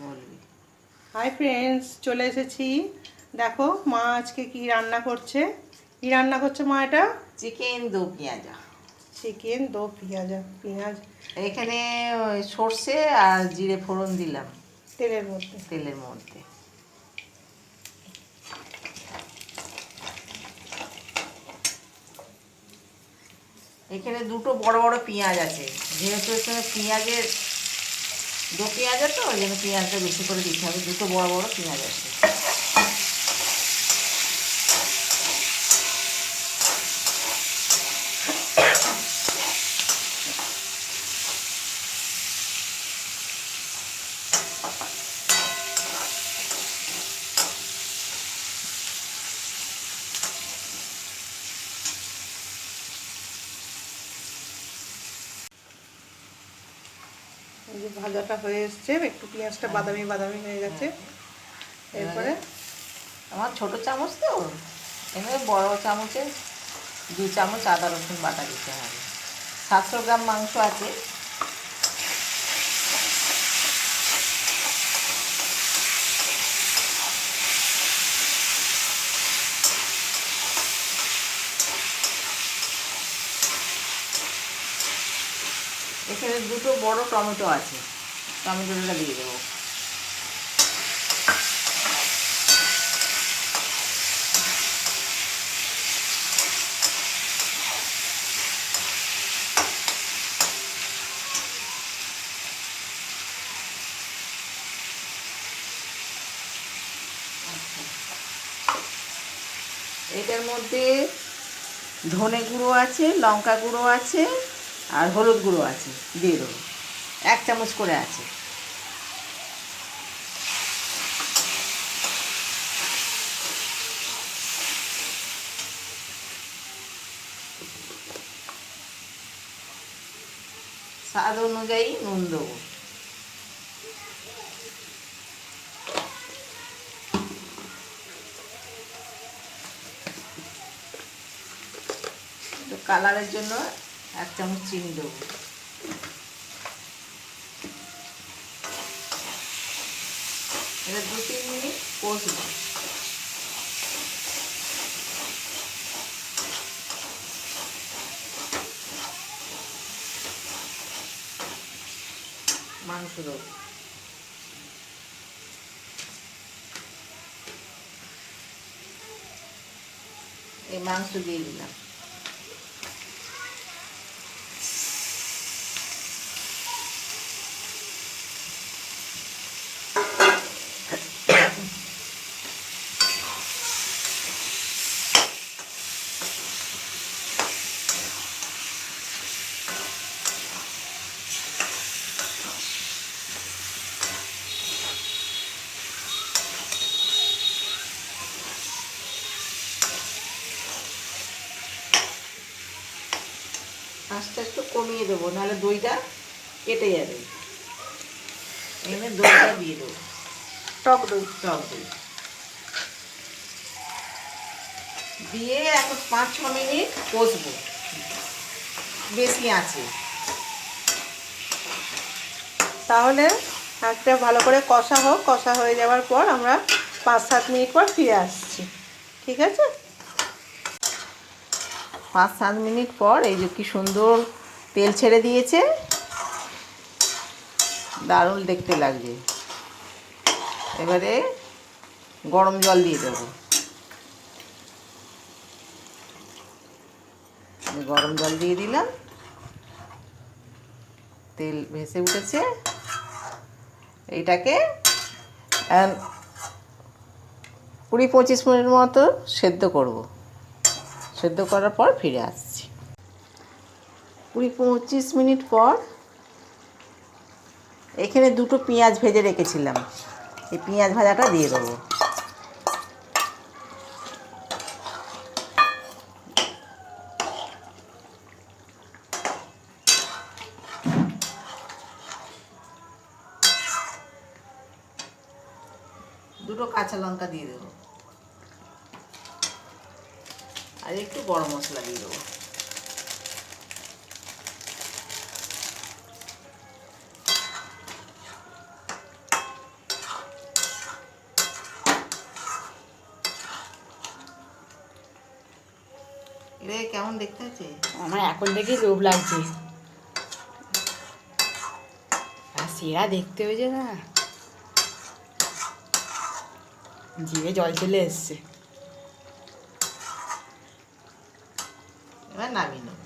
বলবি। Hi friends চলে এসেছি। দেখো মা আজকে কি রান্না করছে? কি রান্না করছে মা এটা? চিকেন দো পেঁয়াজা। চিকেন দো পেঁয়াজা পেঁয়াজ। এখানে ওই সর্ষে আর জিরে ফোড়ন দিলাম। তেলের মধ্যে। তেলের মধ্যে। এখানে দুটো বড় বড় পেঁয়াজ আছে। যেহেতু এখানে পেঁয়াজের দু পেঁয়াজের তো, ওই জন্য পেঁয়াজটা বেশি করে দিতে হবে, দুটো বড় বড় পেঁয়াজ আছে। এই যে ভাজাটা হয়ে এসছে একটু পেঁয়াজটা বাদামি বাদামি হয়ে গেছে। এরপরে? আমার ছোট চামচ তো এমনি বড় চামচে দু চামচ আদা রসুন বাটা দিতে হবে। সাতশো গ্রাম মাংস আছে। এখানে দুটো বড় টমেটো আছে। টমেটোটা দিয়ে দেবো। এটার মধ্যে ধনে গুঁড়ো আছে, লঙ্কা গুঁড়ো আছে আর হলুদ গুঁড়ো আছে, দিয়ে দেবো। এক চামচ করে আছে। স্বাদ অনুযায়ী নুন দেবো। কালারের জন্য এক চামচ চিনি দেবো। এটা দু তিন মিনিট কষবো। মাংস দেবো। এই মাংস দিয়ে দিলাম। আস্তে আস্তে কমিয়ে দেবো নাহলে দইটা কেটে যাবে। এখানে দইটা দিয়ে দেবো। টক দই। টক দই। দিয়ে এখন পাঁচ ছ মিনিট কষবো। বেশি আছে। তাহলে একটা ভালো করে কষা হোক কষা হয়ে যাওয়ার পর আমরা পাঁচ সাত মিনিট পর ফিরে আসছি। ঠিক আছে? পাঁচ সাত মিনিট পর এই যে কি সুন্দর তেল ছেড়ে দিয়েছে। দারুণ দেখতে লাগবে। এবারে গরম জল দিয়ে দেবো। গরম জল দিয়ে দিলাম। তেল ভেসে উঠেছে। এইটাকে কুড়ি পঁচিশ মিনিট মতো সেদ্ধ করব। সেদ্ধ করার পর ফিরে আসছি। কুড়ি পঁচিশ মিনিট পর এখানে দুটো পেঁয়াজ ভেজে রেখেছিলাম। এই পেঁয়াজ ভাজাটা দিয়ে দেবো। দুটো কাঁচা লঙ্কা দিয়ে দেবো। আর একটু গরম মশলা দিয়ে দেবো। রে কেমন দেখতে হচ্ছে? আমার এখন দেখে লোভ লাগছে। আর সেরা দেখতে হয়েছে না। জিভে জল চলে এসছে। cannabis, ¿no?